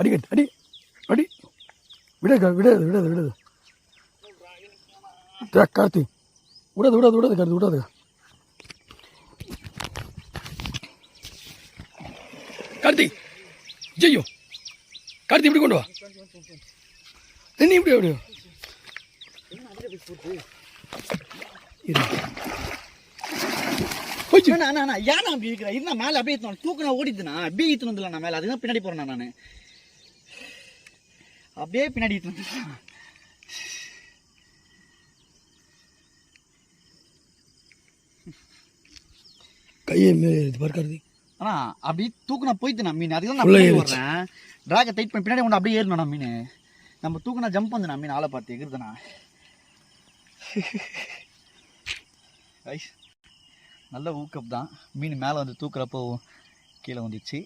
அடிக்கட்டு அடி அடி. விடாது விடாது விடாது விடாது. டே, கார்த்தி. விடாது விடாது விடாது கார்த்தி விடாது. கார்த்தி ஜெய்யோ. கார்த்தி இப்படி கொண்டு வா. நீ இப்படி அப்படி இரு. நான் அண்ணா, அப்படி இருக்கிறேன்? இருந்தா மேல அப்படியே தூக்கினா தூக்குனா ஓடிதுண்ணா. அப்படியே ஈத்துன்னு வந்துடலாம் நான் மேல. அதுதான் பின்னாடி போறேண்ணா நான். அப்படியே பின்னாடி. கையை மே இது பாரு கார்த்தி அண்ணா, அப்படியே தூக்குனா போயிட்டுண்ணா மீன். அதுக்கு நான். வர்றேன். அ tight பண்ணி பின்னாடி கொண்டு அப்படியே ஏறணும்ண்ணா மீனு. நம்ம தூக்குனா jump வந்துண்ணா மீன் ஆளை பார்த்து எகுறுதுண்ணா. Guys, நல்ல ஊக்கப் தான் மீன் மேலே வந்து தூக்குறப்போ கீழே வந்துச்சு